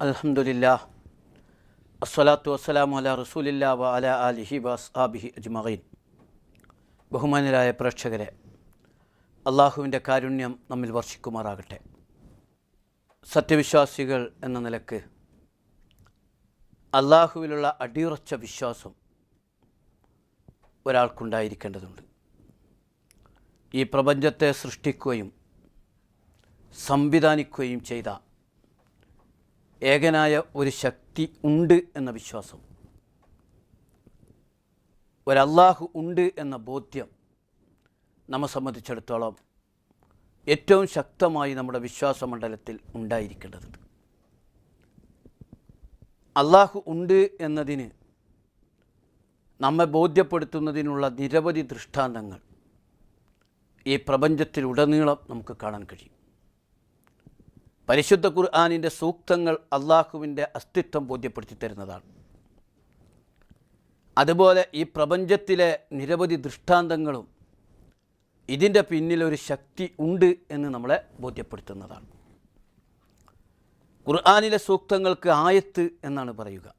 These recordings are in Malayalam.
അൽഹംദുലില്ലാ അസ്സലാത്തു വസ്സലാം അല റസൂലില്ലാ വ അല അലിഹി ആലിഹി വസ്ആബിഹി അജ്മീൻ ബഹുമാനരായ പ്രേക്ഷകരെ അള്ളാഹുവിന്റെ കാരുണ്യം നമ്മിൽ വർഷിക്കുമാറാകട്ടെ. സത്യവിശ്വാസികൾ എന്ന നിലയ്ക്ക് അള്ളാഹുവിലുള്ള അടിയുറച്ച വിശ്വാസം ഒരാൾക്കുണ്ടായിരിക്കേണ്ടതുണ്ട്. ഈ പ്രപഞ്ചത്തെ സൃഷ്ടിക്കുകയും സംവിധാനിക്കുകയും ചെയ്ത ഏകനായ ഒരു ശക്തി ഉണ്ട് എന്ന വിശ്വാസം. ഒരല്ലാഹു ഉണ്ട് എന്ന ബോധ്യം നമ്മെ സംബന്ധിച്ചിടത്തോളം ഏറ്റവും ശക്തമായി നമ്മുടെ വിശ്വാസമണ്ഡലത്തിൽ ഉണ്ടായിരിക്കേണ്ടതുണ്ട്. അള്ളാഹു ഉണ്ട് എന്നതിന് നമ്മെ ബോധ്യപ്പെടുത്തുന്നതിനുള്ള നിരവധി ദൃഷ്ടാന്തങ്ങൾ ഈ പ്രപഞ്ചത്തിലുടനീളം നമുക്ക് കാണാൻ കഴിയും. പരിശുദ്ധ ഖുർആാനിന്റെ സൂക്തങ്ങൾ അള്ളാഹുവിന്റെ അസ്തിത്വം ബോധ്യപ്പെടുത്തി തരുന്നതാണ്. അതുപോലെ ഈ പ്രപഞ്ചത്തിലെ നിരവധി ദൃഷ്ടാന്തങ്ങളും ഇതിന്റെ പിന്നിലൊരു ശക്തി ഉണ്ട് എന്ന് നമ്മളെ ബോധ്യപ്പെടുത്തുന്നതാണ്. ഖുർആാനിലെ സൂക്തങ്ങൾക്ക് ആയത്ത് എന്നാണ് പറയുക.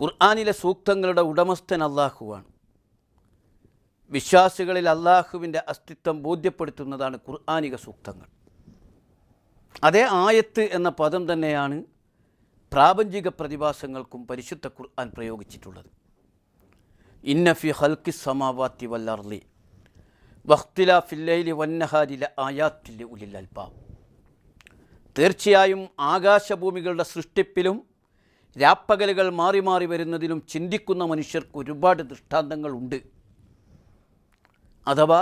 ഖുർആാനിലെ സൂക്തങ്ങളുടെ ഉടമസ്ഥൻ അള്ളാഹുവാണ് വിശ്വാസികളിൽ അള്ളാഹുവിന്റെ അസ്തിത്വം ബോധ്യപ്പെടുത്തുന്നതാണ് ഖുർആാനിക സൂക്തങ്ങൾ. അതേ ആയത്ത് എന്ന പദം തന്നെയാണ് പ്രാപഞ്ചിക പ്രതിഭാസങ്ങൾക്കും പരിശുദ്ധ ഖുർആൻ പ്രയോഗിച്ചിട്ടുള്ളത്. ഇന്നഫി ഹൽക്കി സമാവാത്തി വല്ലർലി വഖ്തില ഫില്ലൈലി വന്നഹാരില ആയാത്തിലെ ഉലിൽ അൽപാവ് തീർച്ചയായും ആകാശഭൂമികളുടെ സൃഷ്ടിപ്പിലും രാപ്പകലുകൾ മാറി മാറി വരുന്നതിലും ചിന്തിക്കുന്ന മനുഷ്യർക്ക് ഒരുപാട് ദൃഷ്ടാന്തങ്ങളുണ്ട്. അഥവാ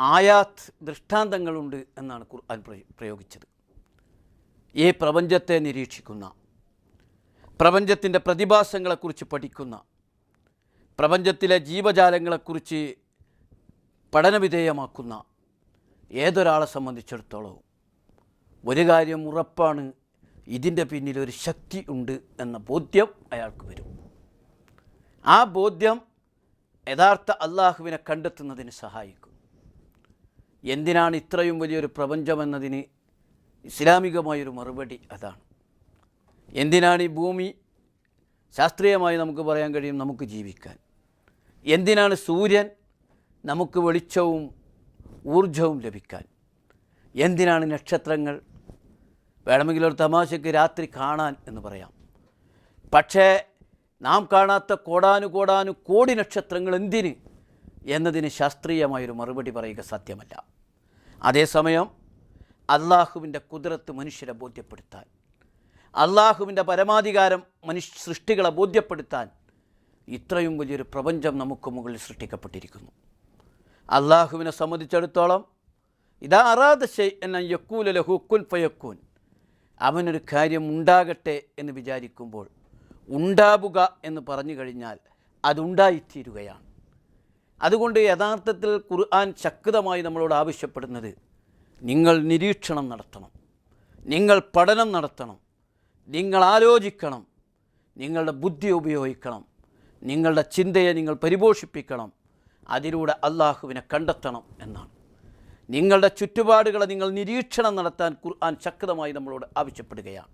ആയാത്ത് ദൃഷ്ടാന്തങ്ങളുണ്ട് എന്നാണ് ഖുർആൻ പ്രയോഗിച്ചത്. ഈ പ്രപഞ്ചത്തെ നിരീക്ഷിക്കുന്ന പ്രപഞ്ചത്തിന്റെ പ്രതിഭാസങ്ങളെക്കുറിച്ച് പഠിക്കുന്ന പ്രപഞ്ചത്തിലെ ജീവജാലങ്ങളെക്കുറിച്ച് പഠനവിധേയമാക്കുന്ന ഏതൊരാളെ സംബന്ധിച്ചിടത്തോളവും ഒരു കാര്യം ഉറപ്പാണ് ഇതിന്റെ പിന്നിൽ ഒരു ശക്തി ഉണ്ട് എന്ന ബോധ്യം അയാൾക്ക് വരും. ആ ബോധ്യം യഥാർത്ഥ അള്ളാഹുവിനെ കണ്ടെത്തുന്നതിന് സഹായിക്കും. എന്തിനാണ് ഇത്രയും വലിയൊരു പ്രപഞ്ചമെന്നതിന് ഇസ്ലാമികമായൊരു മറുപടി അതാണ്. എന്തിനാണ് ഈ ഭൂമി ശാസ്ത്രീയമായി നമുക്ക് പറയാൻ കഴിയും? നമുക്ക് ജീവിക്കാൻ. എന്തിനാണ് സൂര്യൻ നമുക്ക് വെളിച്ചവും ഊർജവും ലഭിക്കാൻ? എന്തിനാണ് നക്ഷത്രങ്ങൾ? വേണമെങ്കിൽ ഒരു തമാശയ്ക്ക് രാത്രി കാണാൻ എന്ന് പറയാം. പക്ഷേ നാം കാണാത്ത കോടാനുകോടാനു കോടി നക്ഷത്രങ്ങൾ എന്തിന് എന്നതിന് ശാസ്ത്രീയമായൊരു മറുപടി പറയുക സാധ്യമല്ല. അതേസമയം അള്ളാഹുവിന്റെ കുതിരത്ത് മനുഷ്യരെ ബോധ്യപ്പെടുത്താൻ അള്ളാഹുവിന്റെ പരമാധികാരം മനുഷ്യ സൃഷ്ടികളെ ബോധ്യപ്പെടുത്താൻ ഇത്രയും വലിയൊരു പ്രപഞ്ചം നമുക്ക് മുകളിൽ സൃഷ്ടിക്കപ്പെട്ടിരിക്കുന്നു. അള്ളാഹുവിനെ സംബന്ധിച്ചിടത്തോളം ഇതാ അറാദ എന്ന യക്കൂല ലഹുക്കുൻ ഫയക്കൂൻ അവനൊരു കാര്യം ഉണ്ടാകട്ടെ എന്ന് വിചാരിക്കുമ്പോൾ ഉണ്ടാവുക എന്ന് പറഞ്ഞു കഴിഞ്ഞാൽ അതുണ്ടായിത്തീരുകയാണ് അതുകൊണ്ട് യഥാർത്ഥത്തിൽ ഖുർആൻ ശക്തമായി നമ്മളോട് ആവശ്യപ്പെടുന്നത് നിങ്ങൾ നിരീക്ഷണം നടത്തണം. നിങ്ങൾ പഠനം നടത്തണം. നിങ്ങൾ ആലോചിക്കണം. നിങ്ങളുടെ ബുദ്ധി ഉപയോഗിക്കണം. നിങ്ങളുടെ ചിന്തയെ നിങ്ങൾ പരിപോഷിപ്പിക്കണം. അതിലൂടെ അള്ളാഹുവിനെ കണ്ടെത്തണം എന്നാണ്. നിങ്ങളുടെ ചുറ്റുപാടുകളെ നിങ്ങൾ നിരീക്ഷണം നടത്താൻ ഖുർആൻ ശക്തമായി നമ്മളോട് ആവശ്യപ്പെടുകയാണ്.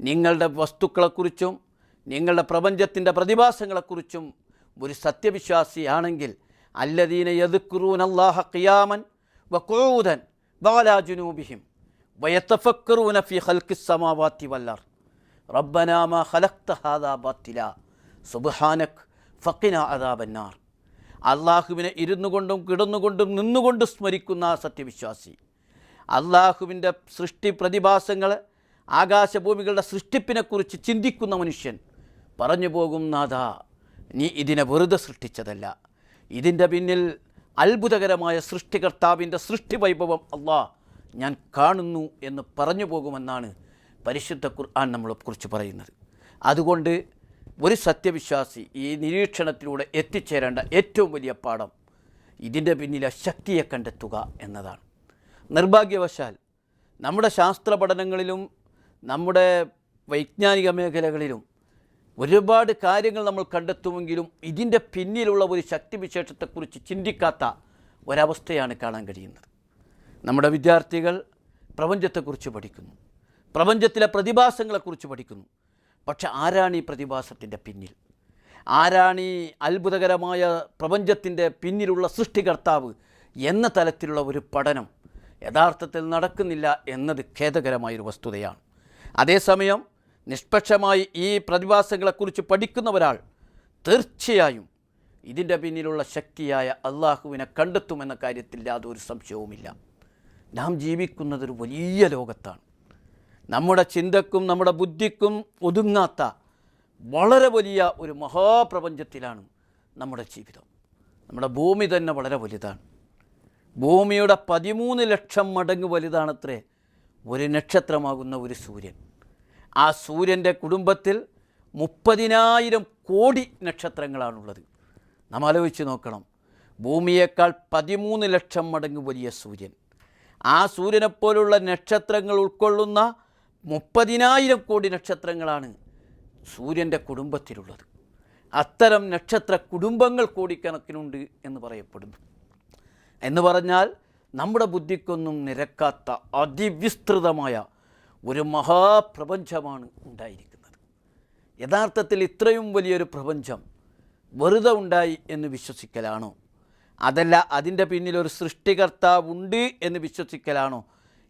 നിങ്ങളുടെ വസ്തുക്കളെക്കുറിച്ചും നിങ്ങളുടെ പ്രപഞ്ചത്തിന്റെ പ്രതിഭാസങ്ങളെക്കുറിച്ചും ഒരു സത്യവിശ്വാസിയാണെങ്കിൽ അല്ലദീന യദുക്കുറൂൻ അള്ളാഹ ഖിയാമൻ വക്കൂതൻ ബാലാജുനൂബിഹിം വയത്തഫക്കറൂന ഫി ഹൽക്കി സമാവാത്തി വല്ലർ റബ്ബനാമ ഖലഖ്ത ഹാദാ ബാത്തില. സുബ്ഹാനക് ഫഖിന അദാബന്നാർ. അള്ളാഹുവിനെ ഇരുന്നു കൊണ്ടും കിടന്നുകൊണ്ടും നിന്നുകൊണ്ടും സ്മരിക്കുന്ന സത്യവിശ്വാസി. അള്ളാഹുവിന്റെ സൃഷ്ടി പ്രതിഭാസങ്ങൾ ആകാശഭൂമികളുടെ സൃഷ്ടിപ്പിനെക്കുറിച്ച് ചിന്തിക്കുന്ന മനുഷ്യൻ. പറഞ്ഞു പോകും നാഥ നീ ഇതിനെ വെറുതെ സൃഷ്ടിച്ചതല്ല. ഇതിന്റെ പിന്നിൽ അത്ഭുതകരമായ സൃഷ്ടികർത്താവിന്റെ സൃഷ്ടി വൈഭവം അള്ളാ ഞാൻ കാണുന്നു എന്ന് പറഞ്ഞു പോകുമെന്നാണ് പരിശുദ്ധ ഖുർആൻ നമ്മളെക്കുറിച്ച് പറയുന്നത്. അതുകൊണ്ട് ഒരു സത്യവിശ്വാസി ഈ നിരീക്ഷണത്തിലൂടെ എത്തിച്ചേരേണ്ട ഏറ്റവും വലിയ പാഠം ഇതിന്റെ പിന്നിലെ ശക്തിയെ കണ്ടെത്തുക എന്നതാണ്. നിർഭാഗ്യവശാൽ നമ്മുടെ ശാസ്ത്ര പഠനങ്ങളിലും നമ്മുടെ വൈജ്ഞാനിക മേഖലകളിലും ഒരുപാട് കാര്യങ്ങൾ നമ്മൾ കണ്ടെത്തുമെങ്കിലും ഇതിന്റെ പിന്നിലുള്ള ഒരു ശക്തിവിശേഷത്തെക്കുറിച്ച് ചിന്തിക്കാത്ത ഒരവസ്ഥയാണ് കാണാൻ കഴിയുന്നത്. നമ്മുടെ വിദ്യാർത്ഥികൾ പ്രപഞ്ചത്തെക്കുറിച്ച് പഠിക്കുന്നു. പ്രപഞ്ചത്തിലെ പ്രതിഭാസങ്ങളെക്കുറിച്ച് പഠിക്കുന്നു. പക്ഷെ ആരാണ് ഈ പ്രതിഭാസത്തിന്റെ പിന്നിൽ? ആരാണ് ഈ അത്ഭുതകരമായ പ്രപഞ്ചത്തിന്റെ പിന്നിലുള്ള സൃഷ്ടികർത്താവ് എന്ന തലത്തിലുള്ള ഒരു പഠനം യഥാർത്ഥത്തിൽ നടക്കുന്നില്ല എന്നത് ഖേദകരമായൊരു വസ്തുതയാണ്. അതേസമയം നിഷ്പക്ഷമായി ഈ പ്രതിഭാസങ്ങളെക്കുറിച്ച് പഠിക്കുന്ന ഒരാൾ തീർച്ചയായും ഇതിന്റെ പിന്നിലുള്ള ശക്തിയായ അള്ളാഹുവിനെ കണ്ടെത്തുമെന്ന കാര്യത്തിൽ യാതൊരു സംശയവുമില്ല. നാം ജീവിക്കുന്നതൊരു വലിയ ലോകത്താണ്. നമ്മുടെ ചിന്തക്കും നമ്മുടെ ബുദ്ധിക്കും ഒതുങ്ങാത്ത വളരെ വലിയ ഒരു മഹാപ്രപഞ്ചത്തിലാണ് നമ്മുടെ ജീവിതം. നമ്മുടെ ഭൂമി തന്നെ വളരെ വലുതാണ്. ഭൂമിയുടെ പതിമൂന്ന് ലക്ഷം മടങ്ങ് വലുതാണത്രേ ഒരു നക്ഷത്രമാകുന്ന ഒരു സൂര്യൻ. ആ സൂര്യന്റെ കുടുംബത്തിൽ മുപ്പതിനായിരം കോടി നക്ഷത്രങ്ങളാണുള്ളത്. നാം ആലോചിച്ച് നോക്കണം. ഭൂമിയേക്കാൾ പതിമൂന്ന് ലക്ഷം മടങ്ങ് വലിയ സൂര്യൻ. ആ സൂര്യനെപ്പോലുള്ള നക്ഷത്രങ്ങൾ ഉൾക്കൊള്ളുന്ന മുപ്പതിനായിരം കോടി നക്ഷത്രങ്ങളാണ് സൂര്യന്റെ കുടുംബത്തിലുള്ളത്. അത്തരം നക്ഷത്ര കുടുംബങ്ങൾ കോടിക്കണക്കിനുണ്ട് എന്ന് പറയപ്പെടുന്നു. എന്ന് പറഞ്ഞാൽ നമ്മുടെ ബുദ്ധിക്കൊന്നും നിരക്കാത്ത അതിവിസ്തൃതമായ ഒരു മഹാപ്രപഞ്ചമാണ് ഉണ്ടായിരിക്കുന്നത്. യഥാർത്ഥത്തിൽ ഇത്രയും വലിയൊരു പ്രപഞ്ചം വെറുതെ ഉണ്ടായി എന്ന് വിശ്വസിക്കലാണോ? അതല്ല അതിന്റെ പിന്നിലൊരു സൃഷ്ടികർത്താവുണ്ട് എന്ന് വിശ്വസിക്കലാണോ?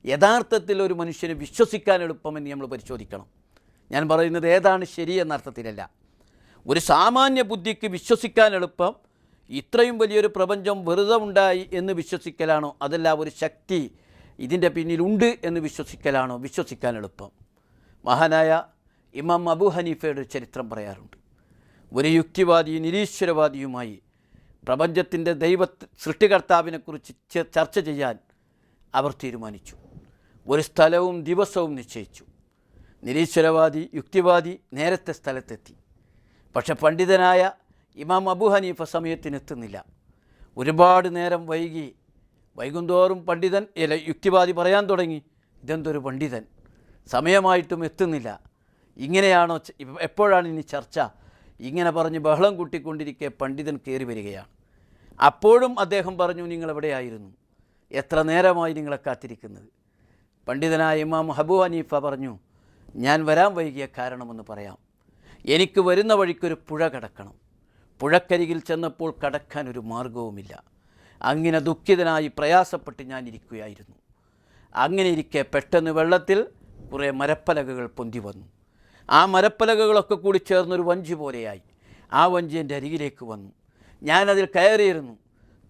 യഥാർത്ഥത്തിൽ ഒരു മനുഷ്യന് വിശ്വസിക്കാൻ എളുപ്പമെന്ന് നമ്മൾ പരിശോധിക്കണം. ഞാൻ പറയുന്നത് ഏതാണ് ശരി എന്ന ഒരു സാമാന്യ ബുദ്ധിക്ക് വിശ്വസിക്കാൻ എളുപ്പം ഇത്രയും വലിയൊരു പ്രപഞ്ചം വെറുതെ ഉണ്ടായി എന്ന് വിശ്വസിക്കലാണോ? അതല്ല ഒരു ശക്തി ഇതിന്റെ പിന്നിലുണ്ട് എന്ന് വിശ്വസിക്കലാണോ? വിശ്വസിക്കാൻ എളുപ്പം. മഹാനായ ഇമാം അബു ഹനീഫയുടെ ചരിത്രം പറയാറുണ്ട്. ഒരു യുക്തിവാദി നിരീശ്വരവാദിയുമായി പ്രപഞ്ചത്തിന്റെ ദൈവ സൃഷ്ടികർത്താവിനെക്കുറിച്ച് ചർച്ച ചെയ്യാൻ അവർ തീരുമാനിച്ചു. ഒരു സ്ഥലവും ദിവസവും നിശ്ചയിച്ചു. നിരീശ്വരവാദി യുക്തിവാദി നേരത്തെ സ്ഥലത്തെത്തി. പക്ഷെ പണ്ഡിതനായ ഇമാം അബു ഹനീഫ സമയത്തിനെത്തുന്നില്ല. ഒരുപാട് നേരം വൈകി വൈകുന്തോറും പണ്ഡിതൻ ഇല യുക്തിവാദി പറയാൻ തുടങ്ങി. ഇതെന്തൊരു പണ്ഡിതൻ? സമയമായിട്ടും എത്തുന്നില്ല. ഇങ്ങനെയാണോ എപ്പോഴാണ് ഇനി ചർച്ച? ഇങ്ങനെ പറഞ്ഞ് ബഹളം കൂട്ടിക്കൊണ്ടിരിക്കെ പണ്ഡിതൻ കയറി വരികയാണ്. അപ്പോഴും അദ്ദേഹം പറഞ്ഞു നിങ്ങൾ എവിടെയായിരുന്നു എത്ര നേരമായി നിങ്ങളെ കാത്തിരിക്കുന്നത്? പണ്ഡിതനായ ഇമാം ഹബു ഹനീഫ പറഞ്ഞു ഞാൻ വരാൻ വൈകിയ കാരണമെന്ന് പറയാം. എനിക്ക് വരുന്ന വഴിക്കൊരു പുഴ കടക്കണം. പുഴക്കരികിൽ ചെന്നപ്പോൾ കടക്കാൻ ഒരു മാർഗവുമില്ല അങ്ങനെ ദുഃഖിതനായി പ്രയാസപ്പെട്ട് ഞാൻ ഇരിക്കുകയായിരുന്നു. അങ്ങനെ ഇരിക്കെ പെട്ടെന്ന് വെള്ളത്തിൽ കുറേ മരപ്പലകകൾ പൊന്തി വന്നു. ആ മരപ്പലകകളൊക്കെ കൂടി ചേർന്നൊരു വഞ്ചി പോലെയായി. ആ വഞ്ചി എന്റെ അരികിലേക്ക് വന്നു. ഞാനതിൽ കയറിയിരുന്നു.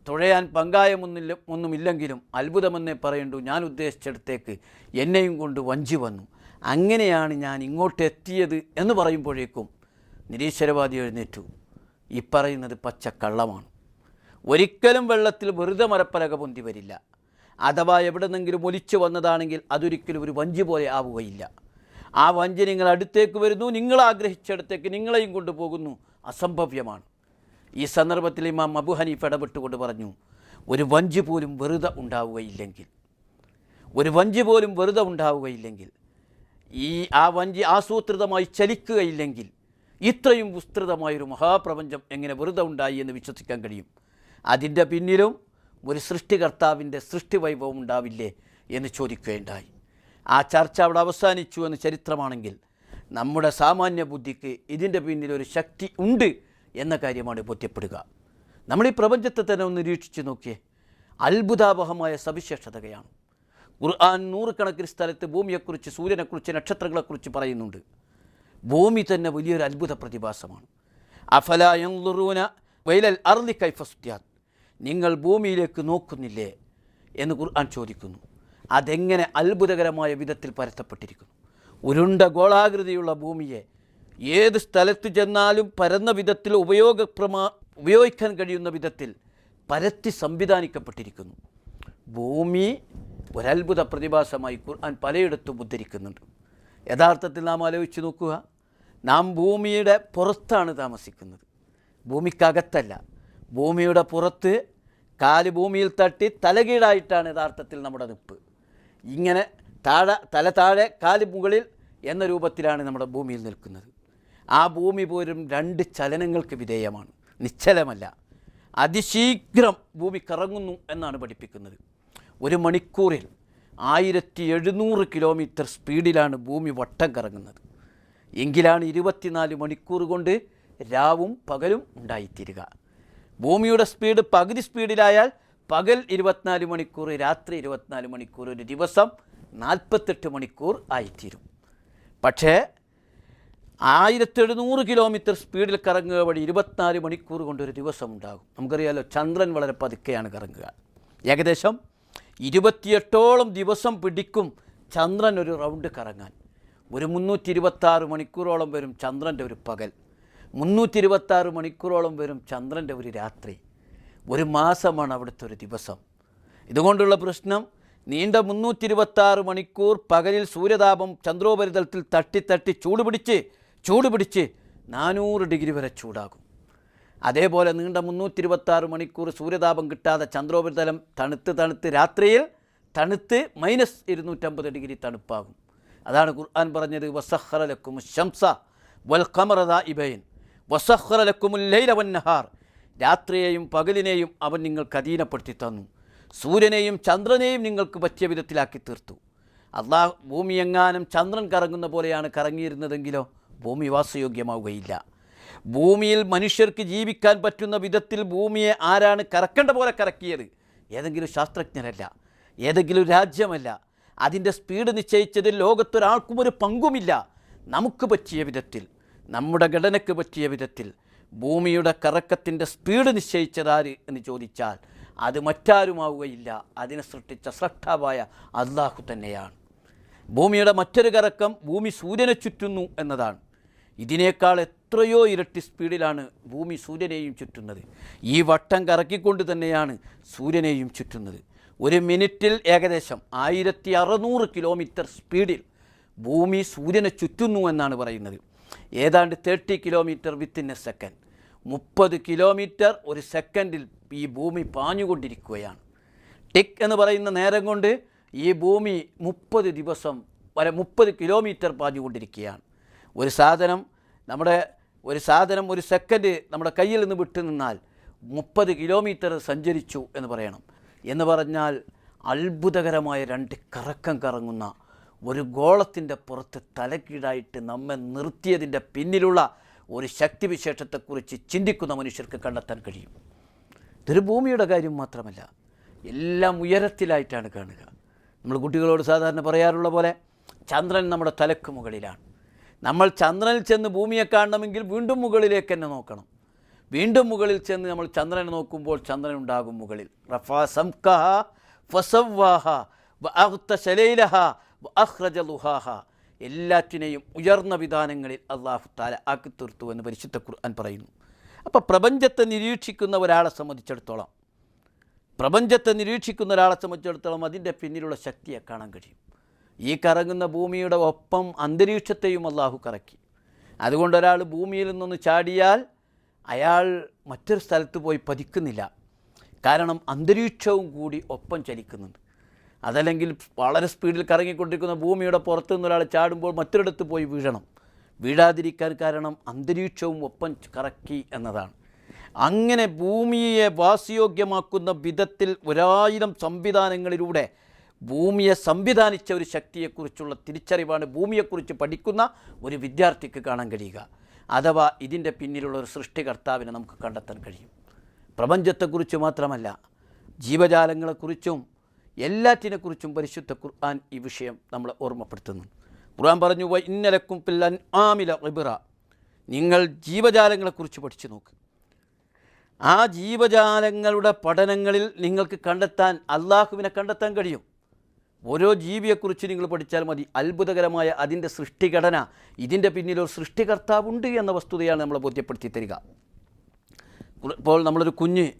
തുഴയാൻ പങ്കായമൊന്നില്ല ഒന്നുമില്ലെങ്കിലും അത്ഭുതമെന്നേ പറയണ്ടു. ഞാൻ ഉദ്ദേശിച്ചിടത്തേക്ക് എന്നെയും കൊണ്ട് വഞ്ചി വന്നു. അങ്ങനെയാണ് ഞാൻ ഇങ്ങോട്ട് എത്തിയത് എന്ന് പറയുമ്പോഴേക്കും നിരീശ്വരവാദി എഴുന്നേറ്റു. ഈ പറയുന്നത് പച്ചക്കള്ളമാണ്. ഒരിക്കലും വെള്ളത്തിൽ വെറുതെ മരപ്പലക പൊന്തി വരില്ല. അഥവാ എവിടെ നിന്നെങ്കിലും ഒലിച്ചു വന്നതാണെങ്കിൽ അതൊരിക്കലും ഒരു വഞ്ചി പോലെ ആവുകയില്ല. ആ വഞ്ചി നിങ്ങൾ അടുത്തേക്ക് വരുന്നു നിങ്ങൾ ആഗ്രഹിച്ചിടത്തേക്ക് നിങ്ങളെയും കൊണ്ടുപോകുന്നു. അസംഭവ്യമാണ്. ഈ സന്ദർഭത്തിൽ ഇമാം അബു ഹനീഫ് ഇടപെട്ടുകൊണ്ട് പറഞ്ഞു ഒരു വഞ്ചി പോലും വെറുതെ ഉണ്ടാവുകയില്ലെങ്കിൽ ഒരു വഞ്ചി പോലും വെറുതെ ഉണ്ടാവുകയില്ലെങ്കിൽ ഈ ആ വഞ്ചി ആസൂത്രിതമായി ചലിക്കുകയില്ലെങ്കിൽ ഇത്രയും വിസ്തൃതമായൊരു മഹാപ്രപഞ്ചം എങ്ങനെ വെറുതെ ഉണ്ടായി എന്ന് വിശ്വസിക്കാൻ കഴിയും? അതിന്റെ പിന്നിലും ഒരു സൃഷ്ടികർത്താവിന്റെ സൃഷ്ടിവൈഭവം ഉണ്ടാവില്ലേ എന്ന് ചോദിക്കുകയുണ്ടായി ആ ചർച്ച അവിടെ അവസാനിച്ചു എന്ന ചരിത്രമാണെങ്കിൽ നമ്മുടെ സാമാന്യ ബുദ്ധിക്ക് ഇതിന്റെ പിന്നിൽ ഒരു ശക്തി ഉണ്ട് എന്ന കാര്യമാണ് ബോധ്യപ്പെടുക. നമ്മൾ ഈ പ്രപഞ്ചത്തെ തന്നെ ഒന്ന് നിരീക്ഷിച്ച് നോക്കിയേ. അത്ഭുതാവഹമായ സവിശേഷതകയാണ് ഖുർആൻ നൂറുകണക്കിന് സ്ഥലത്ത് ഭൂമിയെക്കുറിച്ച് സൂര്യനെക്കുറിച്ച് നക്ഷത്രങ്ങളെക്കുറിച്ച് പറയുന്നുണ്ട്. ഭൂമി തന്നെ വലിയൊരു അത്ഭുത പ്രതിഭാസമാണ്. അഫല വൈലൽ അർലി കൈഫസ്ത്യാൻ നിങ്ങൾ ഭൂമിയിലേക്ക് നോക്കുന്നില്ലേ എന്ന് ഖുർആൻ ചോദിക്കുന്നു. അതെങ്ങനെ അത്ഭുതകരമായ വിധത്തിൽ പരത്തപ്പെട്ടിരിക്കുന്നു. ഉരുണ്ട ഗോളാകൃതിയുള്ള ഭൂമിയെ ഏത് സ്ഥലത്ത് ചെന്നാലും പരന്ന വിധത്തിൽ ഉപയോഗപ്രമാ ഉപയോഗിക്കാൻ കഴിയുന്ന വിധത്തിൽ പരത്തി സംവിധാനിക്കപ്പെട്ടിരിക്കുന്നു. ഭൂമി ഒരത്ഭുത പ്രതിഭാസമായി ഖുർആൻ പലയിടത്തും ഉദ്ധരിക്കുന്നുണ്ട്. യഥാർത്ഥത്തിൽ നാം ആലോചിച്ച് നോക്കുക. നാം ഭൂമിയുടെ പുറത്താണ് താമസിക്കുന്നത്. ഭൂമിക്കകത്തല്ല. ഭൂമിയുടെ പുറത്ത് കാൽ ഭൂമിയിൽ തട്ടി തലകീഴായിട്ടാണ് യഥാർത്ഥത്തിൽ നമ്മുടെ നിപ്പ്. ഇങ്ങനെ താഴെ തല താഴെ കാൽ മുകളിൽ എന്ന രൂപത്തിലാണ് നമ്മുടെ ഭൂമിയിൽ നിൽക്കുന്നത്. ആ ഭൂമി പോലും രണ്ട് ചലനങ്ങൾക്ക് വിധേയമാണ്. നിശ്ചലമല്ല. അതിശീഘ്രം ഭൂമി കറങ്ങുന്നു എന്നാണ് പഠിപ്പിക്കുന്നത്. ഒരു മണിക്കൂറിൽ ആയിരത്തി എഴുന്നൂറ് കിലോമീറ്റർ സ്പീഡിലാണ് ഭൂമി വട്ടം കറങ്ങുന്നത്. എങ്കിലാണ് ഇരുപത്തിനാല് മണിക്കൂർ കൊണ്ട് രാവും പകലും ഉണ്ടായിത്തീരുക. ഭൂമിയുടെ സ്പീഡ് പകുതി സ്പീഡിലായാൽ പകൽ ഇരുപത്തിനാല് മണിക്കൂർ രാത്രി ഇരുപത്തിനാല് മണിക്കൂർ ഒരു ദിവസം നാൽപ്പത്തെട്ട് മണിക്കൂർ ആയിത്തീരും. പക്ഷേ ആയിരത്തി എഴുന്നൂറ് കിലോമീറ്റർ സ്പീഡിൽ കറങ്ങുക വഴി ഇരുപത്തിനാല് മണിക്കൂർ കൊണ്ടൊരു ദിവസം ഉണ്ടാകും. നമുക്കറിയാലോ ചന്ദ്രൻ വളരെ പതുക്കെയാണ് കറങ്ങുക. ഏകദേശം ഇരുപത്തിയെട്ടോളം ദിവസം പിടിക്കും ചന്ദ്രൻ ഒരു റൗണ്ട് കറങ്ങാൻ. ഒരു മുന്നൂറ്റി ഇരുപത്താറ് മണിക്കൂറോളം വരും ചന്ദ്രന്റെ ഒരു പകൽ. മുന്നൂറ്റി ഇരുപത്താറ് മണിക്കൂറോളം വരും ചന്ദ്രന്റെ ഒരു രാത്രി. ഒരു മാസമാണ് അവിടുത്തെ ഒരു ദിവസം. ഇതുകൊണ്ടുള്ള പ്രശ്നം നീണ്ട മുന്നൂറ്റി ഇരുപത്താറ് മണിക്കൂർ പകലിൽ സൂര്യതാപം ചന്ദ്രോപരിതലത്തിൽ തട്ടി തട്ടി ചൂടുപിടിച്ച് ചൂടുപിടിച്ച് ചൂട് പിടിച്ച് നാനൂറ് ഡിഗ്രി വരെ ചൂടാകും. അതേപോലെ നീണ്ട മുന്നൂറ്റി ഇരുപത്താറ് മണിക്കൂർ സൂര്യതാപം കിട്ടാതെ ചന്ദ്രോപരിതലം തണുത്ത് തണുത്ത് രാത്രിയിൽ തണുത്ത് മൈനസ് ഇരുന്നൂറ്റമ്പത് ഡിഗ്രി തണുപ്പാകും. അതാണ് ഖുർആൻ പറഞ്ഞത് വസഹറലക്കും ഷംസ വൽ കമറദ ഇബൈൻ വസഹറലക്കുമുൽ ലൈല വന്നഹാർ. രാത്രിയെയും പകലിനെയും അവൻ നിങ്ങൾക്ക് അധീനപ്പെടുത്തി തന്നു. സൂര്യനെയും ചന്ദ്രനെയും നിങ്ങൾക്ക് പറ്റിയ വിധത്തിലാക്കി തീർത്തു. അള്ളാഹ് ഭൂമി എങ്ങാനും ചന്ദ്രൻ കറങ്ങുന്ന പോലെയാണ് കറങ്ങിയിരുന്നതെങ്കിലോ ഭൂമി വാസയോഗ്യമാവുകയില്ല. ഭൂമിയിൽ മനുഷ്യർക്ക് ജീവിക്കാൻ പറ്റുന്ന വിധത്തിൽ ഭൂമിയെ ആരാണ് കറക്കേണ്ട പോലെ കറക്കിയത്? ഏതെങ്കിലും ശാസ്ത്രജ്ഞരല്ല. ഏതെങ്കിലും രാജ്യമല്ല. അതിന്റെ സ്പീഡ് നിശ്ചയിച്ചതിൽ ലോകത്തൊരാൾക്കും ഒരു പങ്കുമില്ല. നമുക്ക് പറ്റിയ വിധത്തിൽ. നമ്മുടെ ഘടനയ്ക്ക് പറ്റിയ വിധത്തിൽ ഭൂമിയുടെ കറക്കത്തിന്റെ സ്പീഡ് നിശ്ചയിച്ചതാര് എന്ന് ചോദിച്ചാൽ അത് മറ്റാരുമാവുകയില്ല. അതിനെ സൃഷ്ടിച്ച സ്രഷ്ടാവായ അള്ളാഹു തന്നെയാണ്. ഭൂമിയുടെ മറ്റൊരു കറക്കം ഭൂമി സൂര്യനെ ചുറ്റുന്നു എന്നതാണ്. ഇതിനേക്കാൾ എത്രയോ ഇരട്ടി സ്പീഡിലാണ് ഭൂമി സൂര്യനെയും ചുറ്റുന്നത്. ഈ വട്ടം കറക്കിക്കൊണ്ട് തന്നെയാണ് സൂര്യനെയും ചുറ്റുന്നത്. ഒരു മിനിറ്റിൽ ഏകദേശം ആയിരത്തി അറുന്നൂറ് കിലോമീറ്റർ സ്പീഡിൽ ഭൂമി സൂര്യനെ ചുറ്റുന്നു എന്നാണ് പറയുന്നത്. ഏതാണ്ട് thirty kilometre within a second മുപ്പത് കിലോമീറ്റർ ഒരു സെക്കൻഡിൽ ഈ ഭൂമി പാഞ്ഞുകൊണ്ടിരിക്കുകയാണ്. ടിക് എന്ന് പറയുന്ന നേരം കൊണ്ട് ഈ ഭൂമി മുപ്പത് ദിവസം വരെ മുപ്പത് കിലോമീറ്റർ പാഞ്ഞുകൊണ്ടിരിക്കുകയാണ്. ഒരു സാധനം നമ്മുടെ ഒരു സാധനം ഒരു സെക്കൻഡ് നമ്മുടെ കയ്യിൽ നിന്ന് വിട്ടു നിന്നാൽ മുപ്പത് കിലോമീറ്റർ സഞ്ചരിച്ചു എന്ന് പറയണം. എന്ന് പറഞ്ഞാൽ അത്ഭുതകരമായ രണ്ട് കറക്കം കറങ്ങുന്ന ഒരു ഗോളത്തിന്റെ പുറത്ത് തലക്കീഴായിട്ട് നമ്മെ നിർത്തിയതിന്റെ പിന്നിലുള്ള ഒരു ശക്തിവിശേഷത്തെക്കുറിച്ച് ചിന്തിക്കുന്ന മനുഷ്യർക്ക് കണ്ടെത്താൻ കഴിയും. ഇതൊരു ഭൂമിയുടെ കാര്യം മാത്രമല്ല എല്ലാം ഉയരത്തിലായിട്ടാണ് കാണുക. നമ്മൾ കുട്ടികളോട് സാധാരണ പറയാറുള്ള പോലെ ചന്ദ്രൻ നമ്മുടെ തലക്ക് മുകളിലാണ്. നമ്മൾ ചന്ദ്രനിൽ ചെന്ന് ഭൂമിയെ കാണണമെങ്കിൽ വീണ്ടും മുകളിലേക്ക് തന്നെ നോക്കണം. വീണ്ടും മുകളിൽ ചെന്ന് നമ്മൾ ചന്ദ്രനെ നോക്കുമ്പോൾ ചന്ദ്രൻ ഉണ്ടാകും മുകളിൽ. റഫാ സംകഹ ഫസവാഹ ശലൈലഹ വഅഖ്റജ ലുഹാഹ എല്ലാറ്റിനെയും ഉയർന്ന വിധാനങ്ങളിൽ അള്ളാഹു താല ആക്കി തീർത്തു എന്ന് പരിശുദ്ധ ഖുർആൻ പറയുന്നു. അപ്പോൾ പ്രപഞ്ചത്തെ നിരീക്ഷിക്കുന്ന ഒരാളെ സംബന്ധിച്ചിടത്തോളം പ്രപഞ്ചത്തെ നിരീക്ഷിക്കുന്ന ഒരാളെ സംബന്ധിച്ചിടത്തോളം അതിന്റെ പിന്നിലുള്ള ശക്തിയെ കാണാൻ കഴിയും. ഈ കറങ്ങുന്ന ഭൂമിയുടെ ഒപ്പം അന്തരീക്ഷത്തെയും അള്ളാഹു കറക്കി. അതുകൊണ്ട് ഒരാൾ ഭൂമിയിൽ നിന്നൊന്ന് ചാടിയാൽ അയാൾ മറ്റൊരു സ്ഥലത്ത് പോയി പതിക്കുന്നില്ല. കാരണം അന്തരീക്ഷവും കൂടി ഒപ്പം ചലിക്കുന്നുണ്ട്. അതല്ലെങ്കിൽ വളരെ സ്പീഡിൽ കറങ്ങിക്കൊണ്ടിരിക്കുന്ന ഭൂമിയുടെ പുറത്തു നിന്ന് ഒരാൾ ചാടുമ്പോൾ മറ്റൊരിടത്ത് പോയി വീഴണം. വീഴാതിരിക്കാൻ കാരണം അന്തരീക്ഷവും ഒപ്പം കറക്കി എന്നതാണ്. അങ്ങനെ ഭൂമിയെ വാസയോഗ്യമാക്കുന്ന വിധത്തിൽ ഒരായിരം സംവിധാനങ്ങളിലൂടെ ഭൂമിയെ സംവിധാനിച്ച ഒരു ശക്തിയെക്കുറിച്ചുള്ള തിരിച്ചറിവാണ് ഭൂമിയെക്കുറിച്ച് പഠിക്കുന്ന ഒരു വിദ്യാർത്ഥിക്ക് കാണാൻ കഴിയുക. അഥവാ ഇതിന്റെ പിന്നിലുള്ള ഒരു സൃഷ്ടികർത്താവിനെ നമുക്ക് കണ്ടെത്താൻ കഴിയും. പ്രപഞ്ചത്തെക്കുറിച്ച് മാത്രമല്ല ജീവജാലങ്ങളെക്കുറിച്ചും എല്ലാറ്റിനെക്കുറിച്ചും പരിശുദ്ധ ഖുർആൻ ഈ വിഷയം നമ്മളെ ഓർമ്മപ്പെടുത്തുന്നു. ഖുർആൻ പറഞ്ഞു ഇന്നലക്കും പില്ലൻ ആമില റിബിറ നിങ്ങൾ ജീവജാലങ്ങളെക്കുറിച്ച് പഠിച്ചു നോക്ക്. ആ ജീവജാലങ്ങളുടെ പഠനങ്ങളിൽ നിങ്ങൾക്ക് കണ്ടെത്താൻ അള്ളാഹുവിനെ കണ്ടെത്താൻ കഴിയും. ഓരോ ജീവിയെക്കുറിച്ച് നിങ്ങൾ പഠിച്ചാൽ മതി. അത്ഭുതകരമായ അതിന്റെ സൃഷ്ടിഘടന ഇതിന്റെ പിന്നിലൊരു സൃഷ്ടികർത്താവുണ്ട് എന്ന വസ്തുതയാണ് നമ്മളെ ബോധ്യപ്പെടുത്തി തരിക. ഇപ്പോൾ നമ്മളൊരു കുഞ്ഞ്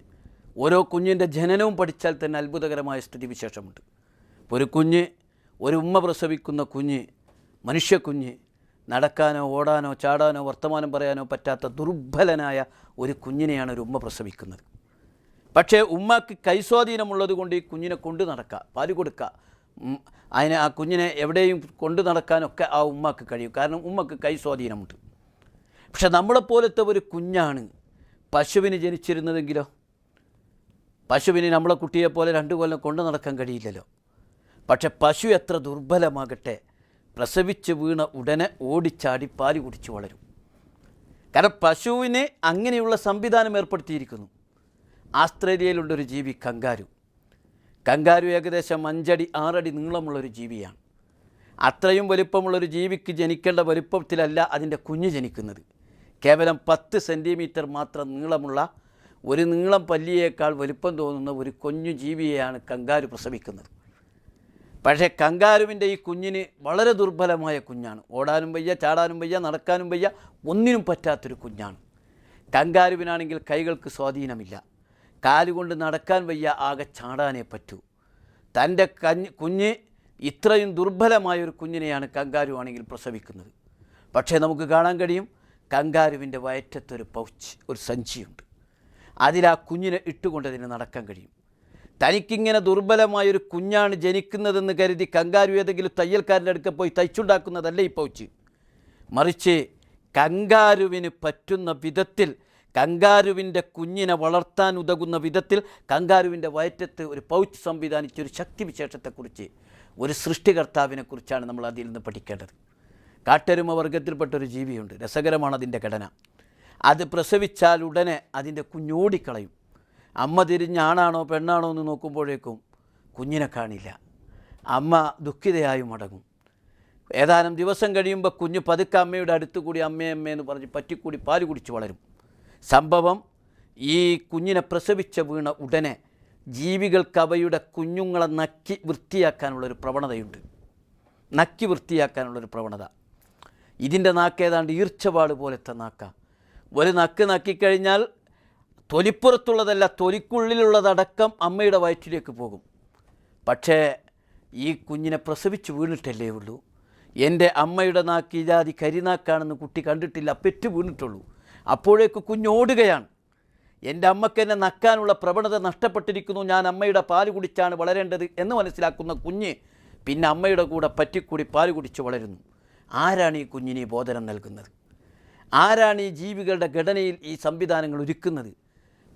ഓരോ കുഞ്ഞിന്റെ ജനനവും പഠിച്ചാൽ തന്നെ അത്ഭുതകരമായ സ്ഥിതിവിശേഷമുണ്ട്. ഇപ്പോൾ ഒരു കുഞ്ഞ് ഒരു ഉമ്മ പ്രസവിക്കുന്ന കുഞ്ഞ് മനുഷ്യക്കുഞ്ഞ് നടക്കാനോ ഓടാനോ ചാടാനോ വർത്തമാനം പറയാനോ പറ്റാത്ത ദുർബലനായ ഒരു കുഞ്ഞിനെയാണ് ഒരു ഉമ്മ പ്രസവിക്കുന്നത്. പക്ഷേ ഉമ്മക്ക് കൈസ്വാധീനമുള്ളത് കൊണ്ട് ഈ കുഞ്ഞിനെ കൊണ്ടു നടക്കുക പാൽ കൊടുക്കുക. അതിനെ ആ കുഞ്ഞിനെ എവിടെയും കൊണ്ടു നടക്കാനൊക്കെ ആ ഉമ്മക്ക് കഴിയും. കാരണം ഉമ്മക്ക് കൈസ്വാധീനമുണ്ട്. പക്ഷെ നമ്മളെപ്പോലത്തെ ഒരു കുഞ്ഞാണ് പശുവിന് ജനിച്ചിരുന്നതെങ്കിലോ പശുവിന് നമ്മളെ കുട്ടിയെ പോലെ രണ്ടു കൊല്ലം കൊണ്ടു നടക്കാൻ കഴിയില്ലല്ലോ. പക്ഷെ പശു എത്ര ദുർബലമാകട്ടെ പ്രസവിച്ച് വീണ ഉടനെ ഓടിച്ചാടി പാൽ കുടിച്ച് വളരും. കാരണം പശുവിന് അങ്ങനെയുള്ള സംവിധാനം ഏർപ്പെടുത്തിയിരിക്കുന്നു. ആസ്ട്രേലിയയിലുള്ളൊരു ജീവി കങ്കാരു. കങ്കാരു ഏകദേശം അഞ്ചടി ആറടി നീളമുള്ളൊരു ജീവിയാണ്. അത്രയും വലുപ്പമുള്ളൊരു ജീവിക്ക് ജനിക്കേണ്ട വലുപ്പത്തിലല്ല അതിന്റെ കുഞ്ഞ് ജനിക്കുന്നത്. കേവലം പത്ത് സെന്റിമീറ്റർ മാത്രം നീളമുള്ള ഒരു നീളം പല്ലിയേക്കാൾ വലുപ്പം തോന്നുന്ന ഒരു കുഞ്ഞു ജീവിയെയാണ് കങ്കാരു പ്രസവിക്കുന്നത്. പക്ഷേ കങ്കാരുവിന്റെ ഈ കുഞ്ഞിന് വളരെ ദുർബലമായ കുഞ്ഞാണ്. ഓടാനും വയ്യ ചാടാനും വയ്യ നടക്കാനും വയ്യ ഒന്നിനും പറ്റാത്തൊരു കുഞ്ഞാണ്. കങ്കാരുവിനാണെങ്കിൽ കൈകൾക്ക് സ്വാധീനമില്ല. കാലുകൊണ്ട് നടക്കാൻ വയ്യ ആകെ ചാടാനേ പറ്റൂ. തന്റെ കഞ്ഞ് കുഞ്ഞ് ഇത്രയും ദുർബലമായൊരു കുഞ്ഞിനെയാണ് കങ്കാരു ആണെങ്കിൽ പ്രസവിക്കുന്നത്. പക്ഷേ നമുക്ക് കാണാൻ കഴിയും കങ്കാരുവിന്റെ വയറ്റത്തൊരു പൗച്ച് ഒരു സഞ്ചിയുണ്ട്. അതിൽ ആ കുഞ്ഞിനെ ഇട്ടുകൊണ്ട് അതിന് നടക്കാൻ കഴിയും. തനിക്കിങ്ങനെ ദുർബലമായൊരു കുഞ്ഞാണ് ജനിക്കുന്നതെന്ന് കരുതി കങ്കാരു ഏതെങ്കിലും തയ്യൽക്കാരന്റെ അടുക്ക പോയി തയ്ച്ചുണ്ടാക്കുന്നതല്ല ഈ പൗച്ച്? മറിച്ച് കങ്കാരുവിന് പറ്റുന്ന വിധത്തിൽ കങ്കാരുവിന്റെ കുഞ്ഞിനെ വളർത്താൻ ഉതകുന്ന വിധത്തിൽ കങ്കാരുവിന്റെ വയറ്റത്ത് ഒരു പൗച്ച് സംവിധാനിച്ച ഒരു ശക്തിവിശേഷത്തെക്കുറിച്ച് ഒരു സൃഷ്ടികർത്താവിനെക്കുറിച്ചാണ് നമ്മൾ അതിൽ നിന്ന് പഠിക്കേണ്ടത്. കാട്ടരുമ വർഗത്തിൽപ്പെട്ട ഒരു ജീവിയുണ്ട്. രസകരമാണ് അതിന്റെ ഘടന. അത് പ്രസവിച്ചാൽ ഉടനെ അതിന്റെ കുഞ്ഞോടിക്കളയും. അമ്മ തിരിഞ്ഞ് ആണാണോ പെണ്ണാണോ എന്ന് നോക്കുമ്പോഴേക്കും കുഞ്ഞിനെ കാണില്ല. അമ്മ ദുഃഖിതയായി മടങ്ങും. ഏതാനും ദിവസം കഴിയുമ്പോൾ കുഞ്ഞ് പതുക്കെ അമ്മയുടെ അടുത്ത് കൂടി അമ്മേ അമ്മേ എന്ന് പറഞ്ഞ് പറ്റിക്കൂടി പാൽ കുടിച്ച് വളരും. സംഭവം ഈ കുഞ്ഞിനെ പ്രസവിച്ച വീണ ഉടനെ ജീവികൾക്ക് അവയുടെ കുഞ്ഞുങ്ങളെ നക്കി വൃത്തിയാക്കാനുള്ളൊരു പ്രവണതയുണ്ട്. നക്കി വൃത്തിയാക്കാനുള്ളൊരു പ്രവണത. ഇതിന്റെ നാക്ക് ഏതാണ്ട് ഈർച്ചപാട് പോലത്തെ നാക്ക. ഒരു നക്ക് നക്കിക്കഴിഞ്ഞാൽ തൊലിപ്പുറത്തുള്ളതല്ല തൊലിക്കുള്ളിലുള്ളതടക്കം അമ്മയുടെ വയറ്റിലേക്ക് പോകും. പക്ഷേ ഈ കുഞ്ഞിനെ പ്രസവിച്ച് വീണിട്ടല്ലേ ഉള്ളൂ? എന്റെ അമ്മയുടെ നാക്ക് ഈ ജാതി കരിനാക്കാണെന്ന് കുട്ടി കണ്ടിട്ടില്ല പെറ്റ് വീണിട്ടുള്ളൂ. അപ്പോഴേക്ക് കുഞ്ഞോടുകയാണ്. എന്റെ അമ്മയ്ക്ക് എന്നെ നക്കാനുള്ള പ്രവണത നഷ്ടപ്പെട്ടിരിക്കുന്നു ഞാൻ അമ്മയുടെ പാൽ കുടിച്ചാണ് വളരേണ്ടത് എന്ന് മനസ്സിലാക്കുന്ന കുഞ്ഞ് പിന്നെ അമ്മയുടെ കൂടെ പറ്റിക്കൂടി പാൽ കുടിച്ച് വളരുന്നു. ആരാണ് ഈ കുഞ്ഞിന് ബോധനം നൽകുന്നത്? ആരാണ് ഈ ജീവികളുടെ ഘടനയിൽ ഈ സംവിധാനങ്ങൾ ഒരുക്കുന്നത്?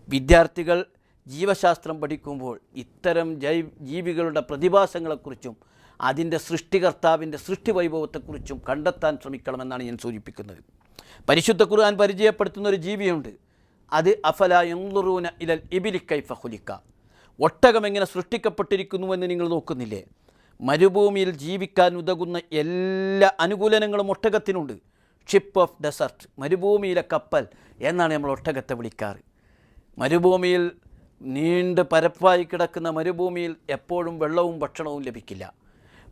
വിദ്യാർത്ഥികൾ ജീവശാസ്ത്രം പഠിക്കുമ്പോൾ ഇത്തരം ജൈ ജീവികളുടെ പ്രതിഭാസങ്ങളെക്കുറിച്ചും അതിന്റെ സൃഷ്ടികർത്താവിന്റെ സൃഷ്ടി വൈഭവത്തെക്കുറിച്ചും കണ്ടെത്താൻ ശ്രമിക്കണമെന്നാണ് ഞാൻ സൂചിപ്പിക്കുന്നത്. പരിശുദ്ധ ഖുർആൻ പരിചയപ്പെടുത്തുന്ന ഒരു ജീവിയുണ്ട്. അത് അഫല എന്നുറൂന ഇലൽ ഇബിലിക്കൈ ഫഹുലിക്ക ഹുലിക്ക ഒട്ടകം എങ്ങനെ സൃഷ്ടിക്കപ്പെട്ടിരിക്കുന്നുവെന്ന് നിങ്ങൾ നോക്കുന്നില്ലേ? മരുഭൂമിയിൽ ജീവിക്കാൻ ഉതകുന്ന എല്ലാ അനുകൂലനങ്ങളും ഒട്ടകത്തിനുണ്ട്. ഷിപ്പ് ഓഫ് ഡെസർട്ട് മരുഭൂമിയിലെ കപ്പൽ എന്നാണ് നമ്മൾ ഒട്ടകത്തെ വിളിക്കാറ്. മരുഭൂമിയിൽ നീണ്ട് പരപ്പായി കിടക്കുന്ന മരുഭൂമിയിൽ എപ്പോഴും വെള്ളവും ഭക്ഷണവും ലഭിക്കില്ല.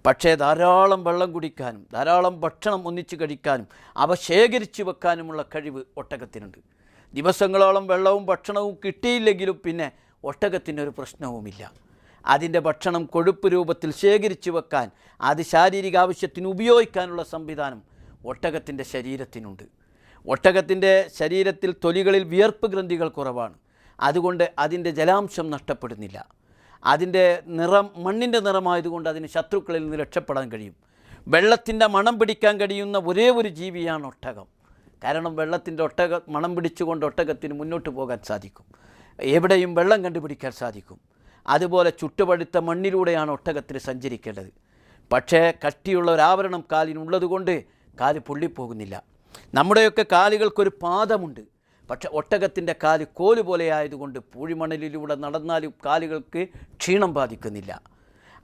പക്ഷേ ധാരാളം വെള്ളം കുടിക്കാനും ധാരാളം ഭക്ഷണം ഒന്നിച്ച് കഴിക്കാനും അവ ശേഖരിച്ചു വെക്കാനുമുള്ള കഴിവ് ഒട്ടകത്തിനുണ്ട്. ദിവസങ്ങളോളം വെള്ളവും ഭക്ഷണവും കിട്ടിയില്ലെങ്കിലും പിന്നെ ഒട്ടകത്തിനൊരു പ്രശ്നവുമില്ല. അതിന്റെ ഭക്ഷണം കൊഴുപ്പ് രൂപത്തിൽ ശേഖരിച്ചു വെക്കാൻ അത് ശാരീരിക ആവശ്യത്തിന് ഉപയോഗിക്കാനുള്ള സംവിധാനം ഒട്ടകത്തിന്റെ ശരീരത്തിനുണ്ട്. ഒട്ടകത്തിന്റെ ശരീരത്തിൽ തൊലികളിൽ വിയർപ്പ് ഗ്രന്ഥികൾ കുറവാണ്. അതുകൊണ്ട് അതിന്റെ ജലാംശം നഷ്ടപ്പെടുന്നില്ല. അതിന്റെ നിറം മണ്ണിന്റെ നിറമായതുകൊണ്ട് അതിന് ശത്രുക്കളിൽ നിന്ന് രക്ഷപ്പെടാൻ കഴിയും. വെള്ളത്തിന്റെ മണം പിടിക്കാൻ കഴിയുന്ന ഒരേ ഒരു ജീവിയാണ് ഒട്ടകം. കാരണം വെള്ളത്തിന്റെ ഒട്ടക മണം പിടിച്ചുകൊണ്ട് ഒട്ടകത്തിന് മുന്നോട്ട് പോകാൻ സാധിക്കും. എവിടെയും വെള്ളം കണ്ടുപിടിക്കാൻ സാധിക്കും. അതുപോലെ ചുട്ടുപഴുത്ത മണ്ണിലൂടെയാണ് ഒട്ടകത്തിന് സഞ്ചരിക്കേണ്ടത്. പക്ഷേ കട്ടിയുള്ള ഒരു ആവരണം കാലിനുള്ളതുകൊണ്ട് കാൽ പൊള്ളിപ്പോകുന്നില്ല. നമ്മുടെയൊക്കെ കാലുകൾക്കൊരു പാദമുണ്ട്. പക്ഷെ ഒട്ടകത്തിന്റെ കാൽ കോൽ പോലെ ആയതുകൊണ്ട് പൂഴിമണലിലൂടെ നടന്നാലും കാലുകൾക്ക് ക്ഷീണം ബാധിക്കുന്നില്ല.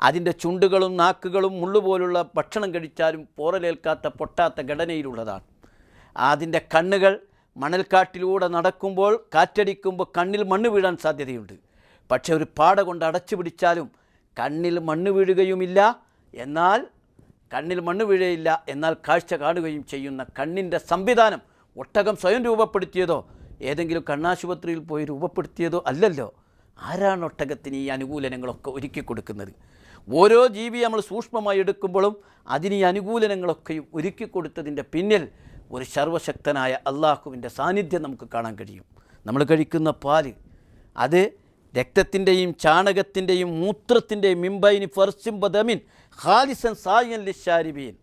അതിന്റെ ചുണ്ടുകളും നാക്കുകളും മുള്ളുപോലുള്ള ഭക്ഷണം കഴിച്ചാലും പോറലേൽക്കാത്ത പൊട്ടാത്ത ഘടനയിലുള്ളതാണ്. അതിന്റെ കണ്ണുകൾ മണൽക്കാട്ടിലൂടെ നടക്കുമ്പോൾ കാറ്റടിക്കുമ്പോൾ കണ്ണിൽ മണ്ണ് വീഴാൻ സാധ്യതയുണ്ട്. പക്ഷെ ഒരു പാട കൊണ്ട് അടച്ചു പിടിച്ചാലും കണ്ണിൽ മണ്ണ് വീഴുകയുമില്ല. എന്നാൽ കണ്ണിൽ മണ്ണ് വീഴയില്ല എന്നാൽ കാഴ്ച കാണുകയും ചെയ്യുന്ന കണ്ണിന്റെ സംവിധാനം ഒട്ടകം സ്വയം രൂപപ്പെടുത്തിയതോ ഏതെങ്കിലും കണ്ണാശുപത്രിയിൽ പോയി രൂപപ്പെടുത്തിയതോ അല്ലല്ലോ. ആരാണ് ഒട്ടകത്തിന് ഈ അനുകൂലനങ്ങളൊക്കെ ഒരുക്കി കൊടുക്കുന്നത്? ഓരോ ജീവി നമ്മൾ സൂക്ഷ്മമായി എടുക്കുമ്പോഴും അതിന് ഈ അനുകൂലനങ്ങളൊക്കെയും ഒരുക്കി കൊടുത്തതിന്റെ പിന്നിൽ ഒരു സർവശക്തനായ അള്ളാഹുവിന്റെ സാന്നിധ്യം നമുക്ക് കാണാൻ കഴിയും. നമ്മൾ കഴിക്കുന്ന പാൽ അത് രക്തത്തിന്റെയും ചാണകത്തിന്റെയും മൂത്രത്തിന്റെയും മിമ്പൈനി ഫർസിം ബദമിൻ ഖാലിസൻ സായൻ ലിഷാരിബീൻ.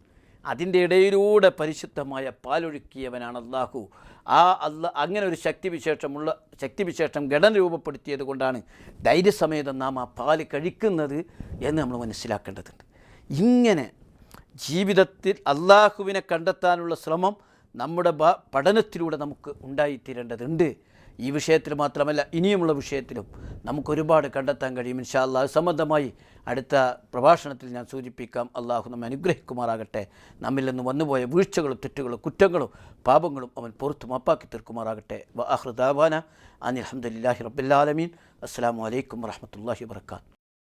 അതിന്റെ ഇടയിലൂടെ പരിശുദ്ധമായ പാലൊഴുക്കിയവനാണ് അള്ളാഹു ആ അല്ല അങ്ങനെ ഒരു ശക്തിവിശേഷമുള്ള ശക്തിവിശേഷം ഘടന രൂപപ്പെടുത്തിയത് കൊണ്ടാണ് ധൈര്യസമേതം നാം ആ പാൽ കഴിക്കുന്നത് എന്ന് നമ്മൾ മനസ്സിലാക്കേണ്ടതുണ്ട്. ഇങ്ങനെ ജീവിതത്തിൽ അള്ളാഹുവിനെ കണ്ടെത്താനുള്ള ശ്രമം നമ്മുടെ പഠനത്തിലൂടെ നമുക്ക് ഉണ്ടായിത്തീരേണ്ടതുണ്ട്. ഈ വിഷയത്തിൽ മാത്രമല്ല ഇനിയുമുള്ള വിഷയത്തിലും നമുക്കൊരുപാട് കണ്ടെത്താൻ കഴിയും. ഇൻഷാ അല്ലാ സംബന്ധമായി അടുത്ത പ്രഭാഷണത്തിൽ ഞാൻ സൂചിപ്പിക്കാം. അള്ളാഹു നമ്മെ അനുഗ്രഹിക്കുമാറാകട്ടെ. നമ്മിൽ നിന്ന് വന്നുപോയ വീഴ്ചകളും തെറ്റുകളും കുറ്റങ്ങളും പാപങ്ങളും അവൻ പുറത്ത് മാപ്പാക്കി തീർക്കുമാറാകട്ടെ. വാഹൃദാബാന അനിൽ അഹമ്മദില്ലാഹി റബ്ബില്ലാലമീൻ അസ്സാം വലൈക്കും വാഹമത്തല്ലാഹി വർക്കാത്തു